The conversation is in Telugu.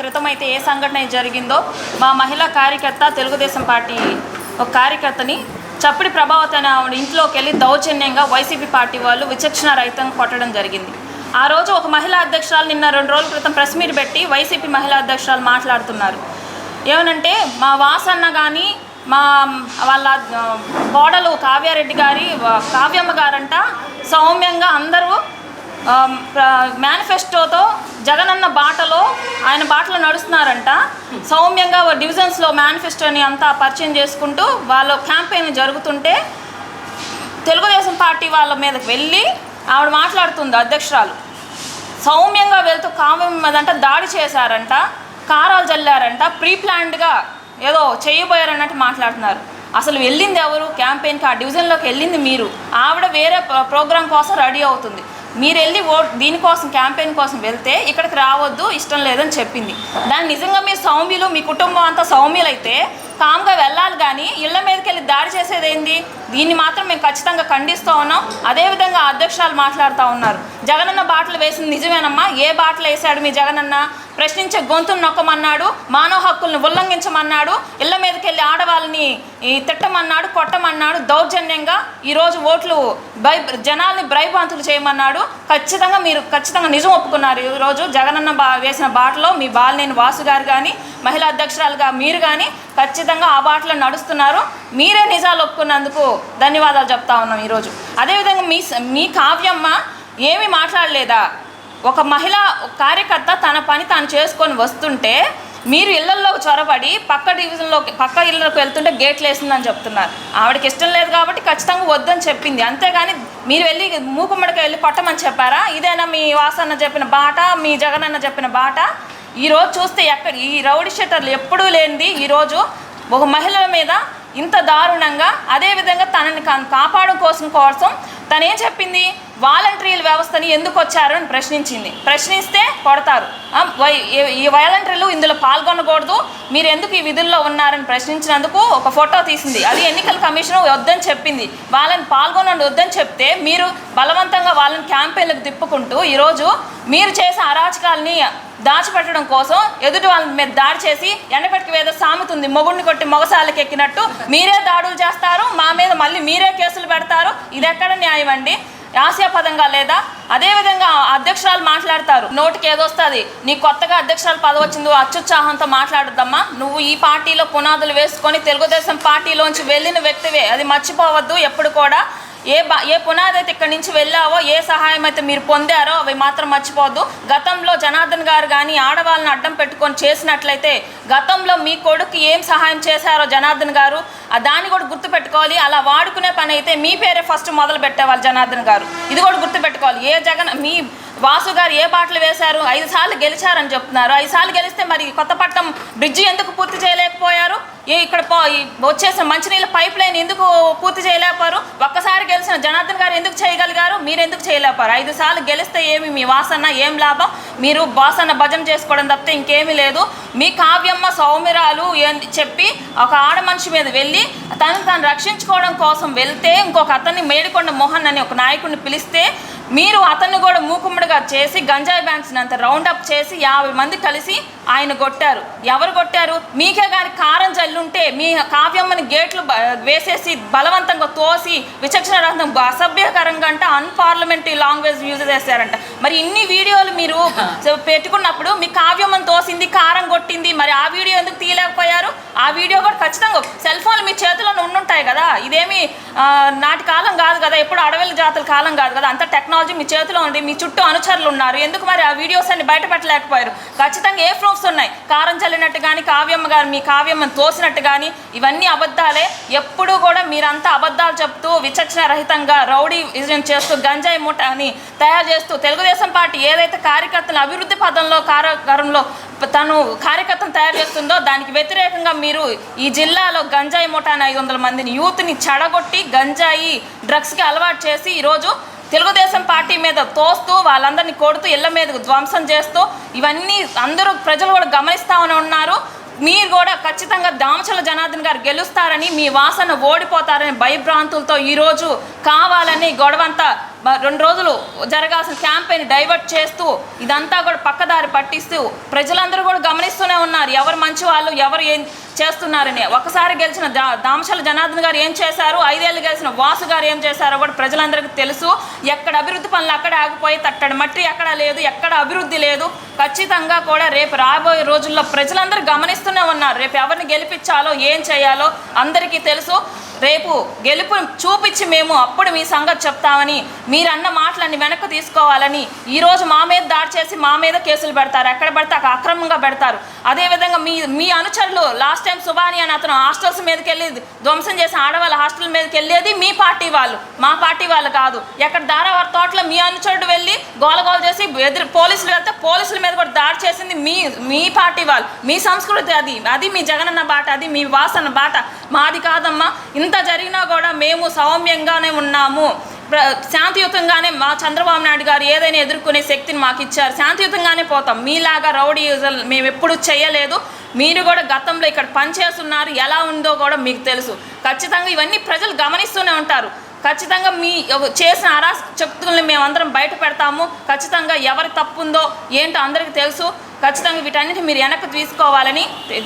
క్రితం అయితే ఏ సంఘటన అయితే జరిగిందో మా మహిళా కార్యకర్త తెలుగుదేశం పార్టీ ఒక కార్యకర్తని చప్పటి ప్రభావతి అనే ఆవిడ ఇంట్లోకి వెళ్ళి దౌర్జన్యంగా వైసీపీ పార్టీ వాళ్ళు విచక్షణ రహితంగా కొట్టడం జరిగింది. ఆ రోజు ఒక మహిళా అధ్యక్షురాలు నిన్న రెండు రోజుల క్రితం ప్రెస్ మీట్ పెట్టి వైసీపీ మహిళా అధ్యక్షురాలు మాట్లాడుతున్నారు. ఏమనంటే మా వాసన్న కానీ మా వాళ్ళ బోడలు కావ్యారెడ్డి గారి కావ్యమ్మ గారంట సౌమ్యంగా అందరూ మేనిఫెస్టోతో జగనన్న బాటలో ఆయన బాటలో నడుస్తున్నారంట. సౌమ్యంగా డివిజన్స్లో మేనిఫెస్టోని అంతా పరిచయం చేసుకుంటూ వాళ్ళ క్యాంపెయిన్ జరుగుతుంటే తెలుగుదేశం పార్టీ వాళ్ళ మీదకి వెళ్ళి ఆవిడ మాట్లాడుతుంది అధ్యక్షురాలు. సౌమ్యంగా వెళ్తూ కావ్యం మీదంట దాడి చేశారంట కారాలు జల్లారంట ప్రీ ప్లాన్డ్గా ఏదో చేయబోయారన్నట్టు మాట్లాడుతున్నారు. అసలు వెళ్ళింది ఎవరు? క్యాంపెయిన్కి ఆ డివిజన్లోకి వెళ్ళింది మీరు. ఆవిడ వేరే ప్రోగ్రాం కోసం రెడీ అవుతుంది. మీరు వెళ్ళి ఓట్ దీనికోసం క్యాంపెయిన్ కోసం వెళ్తే ఇక్కడికి రావద్దు ఇష్టం లేదని చెప్పింది. దాన్ని నిజంగా మీ సౌమ్యులు మీ కుటుంబం అంతా సౌమ్యులైతే కామ్గా వెళ్ళాలి కానీ ఇళ్ళ మీదకి వెళ్ళి దాడి చేసేది ఏంది దీన్ని మాత్రం మేము ఖచ్చితంగా ఖండిస్తూ ఉన్నాం. అదేవిధంగా అధ్యక్షురాలు మాట్లాడుతూ ఉన్నారు. జగనన్న బాటలు వేసింది నిజమేనమ్మా? ఏ బాటలు వేశాడు మీ జగనన్న? ప్రశ్నించే గొంతును నొక్కమన్నాడు మానవ హక్కులను ఉల్లంఘించమన్నాడు ఇళ్ళ మీదకి వెళ్ళి ఆడవాళ్ళని ఈ తిట్టమన్నాడు కొట్టమన్నాడు దౌర్జన్యంగా ఈరోజు ఓట్లు బై జనాల్ని భయభ్రాంతులు చేయమన్నాడు. ఖచ్చితంగా మీరు ఖచ్చితంగా నిజం ఒప్పుకున్నారు. ఈరోజు జగనన్న బా వేసిన బాటలో మీ బాలినేని వాసు గారు కానీ మహిళా అధ్యక్షురాలుగా మీరు కానీ ఖచ్చితంగా ఖచ్చితంగా ఆ బాటలో నడుస్తున్నారు. మీరే నిజాలు ఒప్పుకున్నందుకు ధన్యవాదాలు చెప్తా ఉన్నాం ఈరోజు. అదేవిధంగా మీ మీ కావ్యమ్మ ఏమీ మాట్లాడలేదా? ఒక మహిళ కార్యకర్త తన పని తాను చేసుకొని వస్తుంటే మీరు ఇళ్ళలోకి చొరబడి పక్క డివిజన్లోకి పక్క ఇళ్ళలోకి వెళ్తుంటే గేట్లు వేసిందని చెప్తున్నారు. ఆవిడకి ఇష్టం లేదు కాబట్టి ఖచ్చితంగా వద్దని చెప్పింది. అంతేగాని మీరు వెళ్ళి మూకుమ్మడికి వెళ్ళి కొట్టమని చెప్పారా? ఇదేనా మీ వాసన్న చెప్పిన బాట మీ జగనన్న చెప్పిన బాట? ఈరోజు చూస్తే ఎక్కడ ఈ రౌడీ షెటర్లు ఎప్పుడూ లేనిది ఈరోజు ఒక మహిళల మీద ఇంత దారుణంగా అదేవిధంగా తనని కాపాడు కోసం కోసం తనేం చెప్పింది వాలంటీర్ల వ్యవస్థని ఎందుకు వచ్చారు అని ప్రశ్నించింది. ప్రశ్నిస్తే కొడతారు. ఈ- ఈ వాలంటీర్లు ఇందులో పాల్గొనకూడదు మీరు ఎందుకు ఈ విధుల్లో ఉన్నారని ప్రశ్నించినందుకు ఒక ఫోటో తీసింది. అది ఎన్నికల కమిషన్ వద్దని చెప్పింది. వాళ్ళని పాల్గొనండి వద్దని చెప్తే మీరు బలవంతంగా వాళ్ళని క్యాంపెయిన్లకు తిప్పుకుంటూ ఈరోజు మీరు చేసే అరాచకాలని దాచిపెట్టడం కోసం ఎదుటి వాళ్ళ మీద దాడి చేసి ఎండపెట్టుకు ఏదో సామెతుంది మొగుడిని కొట్టి మొగసాలకు ఎక్కినట్టు మీరే దాడులు చేస్తారు మా మీద మళ్ళీ మీరే కేసులు పెడతారు. ఇది ఎక్కడ న్యాయం? అండి ఆశయాపదంగా లేదా? అదేవిధంగా అధ్యక్షురాలు మాట్లాడతారు. నోటికి ఏదొస్తుంది నీ కొత్తగా అధ్యక్షురాలు పదవి అత్యుత్సాహంతో మాట్లాడద్దమ్మా. నువ్వు ఈ పార్టీలో పునాదులు వేసుకొని తెలుగుదేశం పార్టీలోంచి వెళ్ళిన వ్యక్తివే. అది మర్చిపోవద్దు ఎప్పుడు కూడా. ఏ బా ఏ పునాది అయితే ఇక్కడి నుంచి వెళ్ళావో ఏ సహాయం అయితే మీరు పొందారో అవి మాత్రం మర్చిపోవద్దు. గతంలో జనార్దన్ గారు కానీ ఆడవాళ్ళని అడ్డం పెట్టుకొని చేసినట్లయితే గతంలో మీ కొడుకు ఏం సహాయం చేశారో జనార్దన్ గారు దాన్ని కూడా గుర్తుపెట్టుకోవాలి. అలా వాడుకునే పని అయితే మీ పేరే ఫస్ట్ మొదలు పెట్టేవాళ్ళు జనార్దన్ గారు. ఇది కూడా గుర్తుపెట్టుకోవాలి. ఏ జగన్ మీ వాసు గారు ఏ బాటలు వేశారు? ఐదు సార్లు గెలిచారని చెప్తున్నారు. ఐదు సార్లు గెలిస్తే మరి కొత్తపట్నం బ్రిడ్జి ఎందుకు పూర్తి చేయలేకపోయారు? ఏ ఇక్కడ వచ్చేసిన మంచినీళ్ళ పైప్ లైన్ ఎందుకు పూర్తి చేయలేకపోయారు ఒక్కసారి గెలిచిన జనార్దన్ గారు ఎందుకు చేయగలిగారు? మీరు ఎందుకు చేయలేకపోయారు ఐదు సార్లు గెలిస్తే ఏమి మీ వాసన ఏం లాభం? మీరు బాసన్న భజన చేసుకోవడం తప్పితే ఇంకేమీ లేదు. మీ కావ్యమ్మ సౌమిరాలు చెప్పి ఒక ఆడ మనిషి మీద వెళ్ళి తను తను రక్షించుకోవడం కోసం వెళ్తే ఇంకొక అతన్ని మేడికొండ మోహన్ అనే ఒక నాయకుడిని పిలిస్తే మీరు అతన్ని కూడా మూకుమ్మడిగా చేసి గంజాయి బ్యాంక్స్ని అంత రౌండ్ అప్ చేసి యాభై మంది కలిసి ఆయన కొట్టారు. ఎవరు కొట్టారు? మీకే గారి కారం జల్లుంటే మీ కావ్యమ్మని గేట్లు వేసేసి బలవంతంగా తోసి విచక్షణ రహితం అసభ్యకరంగా అంటే అన్పార్లమెంటరీ లాంగ్వేజ్ యూజ్ చేశారంట. మరి ఇన్ని వీడియోలు మీరు పెట్టుకున్నప్పుడు మీ కావ్యమ్మని తోసింది కారం కొట్టింది మరి ఆ వీడియో ఎందుకు తీయలేకపోయారు? ఆ వీడియో కూడా ఖచ్చితంగా సెల్ ఫోన్లు మీ చేతిలో ఉండుంటాయి కదా. ఇదేమి నాటి కాలం కదా ఎప్పుడు అడవుల జాతుల కాలం కాదు కదా అంత టెక్నాలజీ మీ చేతిలో ఉంది మీ చుట్టూ అనుచరులు ఉన్నారు ఎందుకు మరి ఆ వీడియోస్ అన్ని బయట పెట్టలేకపోయారు ఖచ్చితంగా ఏ ప్రూఫ్స్ ఉన్నాయి? కారం చల్లినట్టు కానీ కావ్యమ్మ గారు మీ కావ్యమ్మను తోసినట్టు కానీ ఇవన్నీ అబద్ధాలే. ఎప్పుడూ కూడా మీరంతా అబద్ధాలు చెప్తూ విచక్షణ రహితంగా రౌడీ విజయం చేస్తూ గంజాయి మూట అని తయారు చేస్తూ తెలుగుదేశం పార్టీ ఏదైతే కార్యకర్తలు అభివృద్ధి పదంలో కారకారంలో తను కార్యకర్తను తయారు చేస్తుందో దానికి వ్యతిరేకంగా మీరు ఈ జిల్లాలో గంజాయి ముఠాని ఐదు వందల మందిని యూత్ని చెడగొట్టి గంజాయి డ్రగ్స్కి అలవాటు చేసి ఈరోజు తెలుగుదేశం పార్టీ మీద తోస్తూ వాళ్ళందరినీ కొడుతూ ఇళ్ళ మీద ధ్వంసం చేస్తూ ఇవన్నీ అందరూ ప్రజలు కూడా గమనిస్తామని ఉన్నారు. మీరు కూడా ఖచ్చితంగా దామచల జనార్దన్ గారు గెలుస్తారని మీ వాసన ఓడిపోతారని భయభ్రాంతులతో ఈరోజు కావాలని గొడవంతా రెండు రోజులు జరగాల్సిన క్యాంపెయిన్ డైవర్ట్ చేస్తూ ఇదంతా కూడా పక్కదారి పట్టిస్తూ ప్రజలందరూ కూడా గమనిస్తూనే ఉన్నారు. ఎవరు మంచి వాళ్ళు ఎవరు ఏం చేస్తున్నారని. ఒకసారి గెలిచిన దా- దామశల జనార్దన్ గారు ఏం చేశారు? ఐదేళ్ళు గెలిచిన వాసు గారు ఏం చేశారో కూడా ప్రజలందరికీ తెలుసు. ఎక్కడ అభివృద్ధి పనులు అక్కడే ఆగిపోయి తట్టడి మట్టి ఎక్కడ లేదు ఎక్కడ అభివృద్ధి లేదు. ఖచ్చితంగా కూడా రేపు రాబోయే రోజుల్లో ప్రజలందరూ గమనిస్తూనే ఉన్నారు. రేపు ఎవరిని గెలిపించాలో ఏం చేయాలో అందరికీ తెలుసు. రేపు గెలుపు చూపించి మేము అప్పుడు మీ సంగతి చెప్తామని మీరన్న మాటలన్నీ వెనక్కి తీసుకోవాలని ఈరోజు మా మీద దాడి చేసి మా మీద కేసులు పెడతారు. ఎక్కడ పెడితే అక్కడ అక్రమంగా పెడతారు. అదేవిధంగా మీ మీ అనుచరులు లాస్ట్ టైం సుభాని అని అతను హాస్టల్స్ మీదకి వెళ్ళి ధ్వంసం చేసి ఆడవాళ్ళ హాస్టల్ మీదకి వెళ్ళేది మీ పార్టీ వాళ్ళు. మా పార్టీ వాళ్ళు కాదు. ఎక్కడ దారావారి తోటలో మీ అనుచరుడు వెళ్ళి గోలగోల చేసి ఎదురు పోలీసులు వెళ్తే పోలీసుల మీద కూడా దాడి చేసింది మీ మీ పార్టీ వాళ్ళు. మీ సంస్కృతి అది. అది మీ జగనన్న బాట అది మీ వాసన బాట. మాది కాదమ్మా. ఇంత జరిగినా కూడా మేము సౌమ్యంగానే ఉన్నాము. శాంతియుతంగానే మా చంద్రబాబు నాయుడు గారు ఏదైనా ఎదుర్కొనే శక్తిని మాకు ఇచ్చారు. శాంతియుతంగానే పోతాం. మీలాగా రౌడీ మేము ఎప్పుడు చేయలేదు. మీరు కూడా గతంలో ఇక్కడ పనిచేస్తున్నారు. ఎలా ఉందో కూడా మీకు తెలుసు. ఖచ్చితంగా ఇవన్నీ ప్రజలు గమనిస్తూనే ఉంటారు. ఖచ్చితంగా మీ చేసిన అరాచక్తుల్ని మేమందరం బయట పెడతాము. ఖచ్చితంగా ఎవరి తప్పు ఉందో ఏంటో అందరికీ తెలుసు. ఖచ్చితంగా వీటన్నిటి మీరు వెనక్కి తీసుకోవాలని తె-